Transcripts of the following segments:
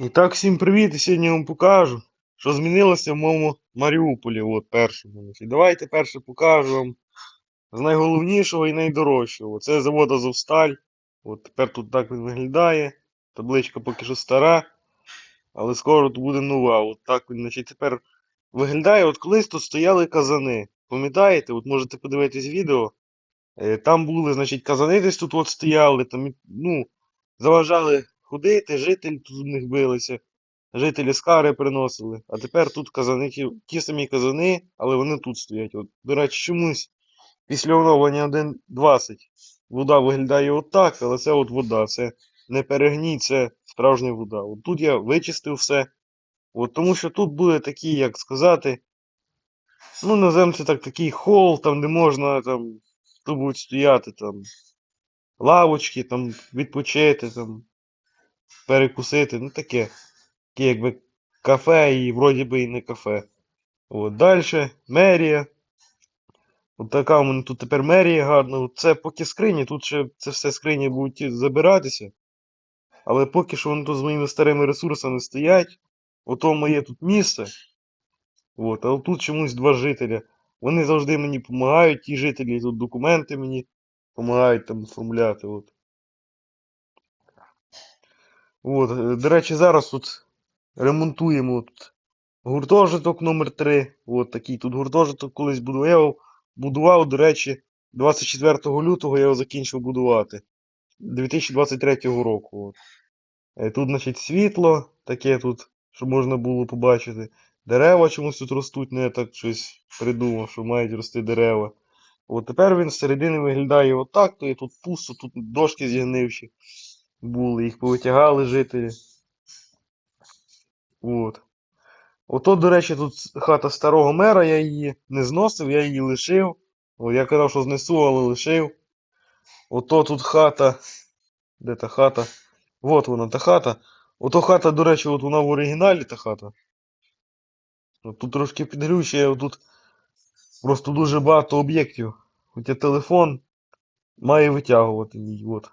І так, всім привіт! І сьогодні вам покажу, що змінилося в моєму Маріуполі, от першому. Значить, Давайте перше покажу вам з найголовнішого і найдорожчого. Це завод Азовсталь. От тепер тут так він виглядає. Табличка поки що стара, але скоро тут буде нова. От так він, значить, тепер виглядає. От колись тут стояли казани. Пам'ятаєте? От можете подивитись відео. Е, Там були, значить, казани десь тут от стояли, там, ну, заважали ходити, жителі тут в них билися. Жителі скари приносили. А тепер тут казани, ті, самі казани, але вони тут стоять. От, до речі, чомусь після оновлення 1.20 вода виглядає отак, але це от вода. Це не перегній, це справжня вода. От тут я вичистив все. От, тому що тут були такі, як сказати, ну, це так, такий хол, там, де можна там, тут будуть стояти там лавочки, там, відпочити, там, перекусити, ну таке. Якби кафе і вроді би і не кафе. От, далі мерія. От така у мене тут тепер мерія гарна. Це поки скрині, тут ще це все скрині будуть забиратися. Але поки що вони тут з моїми старими ресурсами стоять. Ото моє тут місце. От, але тут чомусь два жителя. Вони завжди мені допомагають, ті жителі тут документи мені допомагають там оформляти. От. От, е, до речі, зараз тут ремонтуємо от гуртожиток номер 3 От такий тут гуртожиток колись будував. Я його будував, до речі, 24 лютого я його закінчив будувати. 2023 року. От. Е, Тут, значить, світло таке тут, щоб можна було побачити. Дерева чомусь тут ростуть, ну я так щось придумав, що мають рости дерева. От тепер він зсередини виглядає отак, то і тут пусто, тут дошки зігнивші були, їх повитягали жителі. От. Ото, до речі, тут хата старого мера, я її не зносив, я її лишив. О, я казав, що знесу, але лишив. Ото тут хата. Де та хата? От вона та хата. Ото хата, до речі, от вона в оригіналі та хата. От тут трошки підглючує, тут просто дуже багато об'єктів. Хоча телефон має витягувати мій. От.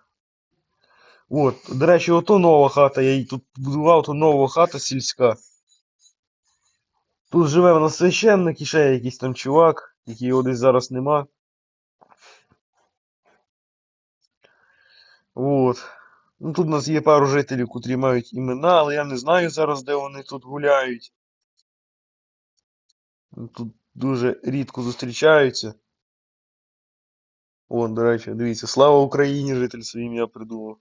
От, до речі, ото нова хата, я її тут будував, то нова хата сільська. Тут живе в нас священник і ще якийсь там чувак, який його десь зараз нема. От. Ну тут у нас є пару жителів, котрі мають імена, але я не знаю зараз, де вони тут гуляють. Ну, Тут дуже рідко зустрічаються. О, до речі, дивіться, слава Україні, житель своє ім'я придумав.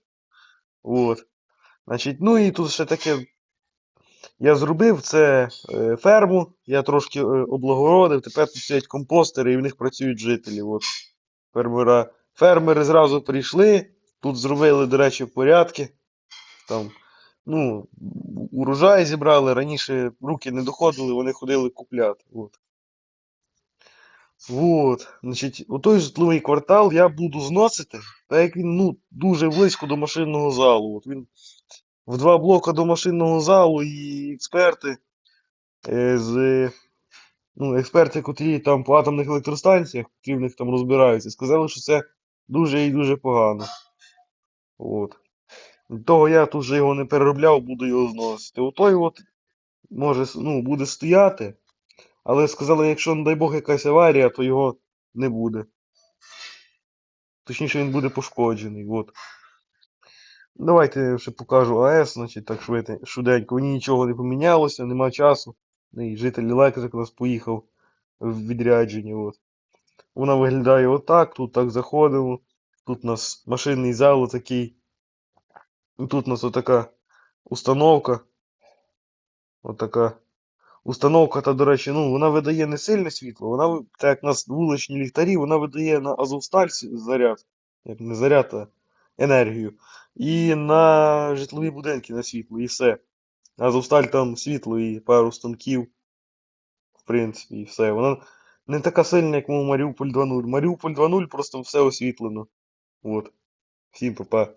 От. Значить, ну і тут ще таке. Я зробив це е, ферму, я трошки е, облагородив, тепер тут сидять компостери і в них працюють жителі. От. Фермера. Фермери зразу прийшли, тут зробили, до речі, порядки. Там, ну, урожай зібрали, раніше руки не доходили, вони ходили купляти. От. Вот, значить, отой житловий квартал я буду зносити, так як він ну, дуже близько до машинного залу. От він в два блока до машинного залу і експерти е, з ну, експерти, котрі там по атомних електростанціях, котрі в них там розбираються, сказали, що це дуже і дуже погано. От. Того я тут вже його не переробляв, буду його зносити. Отой от може ну, буде стояти. Але сказали, якщо, не дай Бог, якась аварія, то його не буде. Точніше, він буде пошкоджений. От. Давайте я ще покажу АЕС, значить, так швиденько. Мені нічого не помінялося, нема часу. Ну, І житель електрик у нас поїхав в відрядження. От. Вона виглядає отак, тут так заходимо. Тут у нас машинний зал такий. Тут у нас отака установка. Отака. Установка, та, до речі, ну, вона видає не сильне світло, вона, так як у нас вуличні ліхтарі, вона видає на Азовсталь заряд, як не заряд, а енергію. І на житлові будинки на світло, і все. Азовсталь там світло і пару станків, в принципі, і все. Вона не така сильна, як мов Маріуполь 2.0. Маріуполь 2.0 просто все освітлено. От. Всім па-па.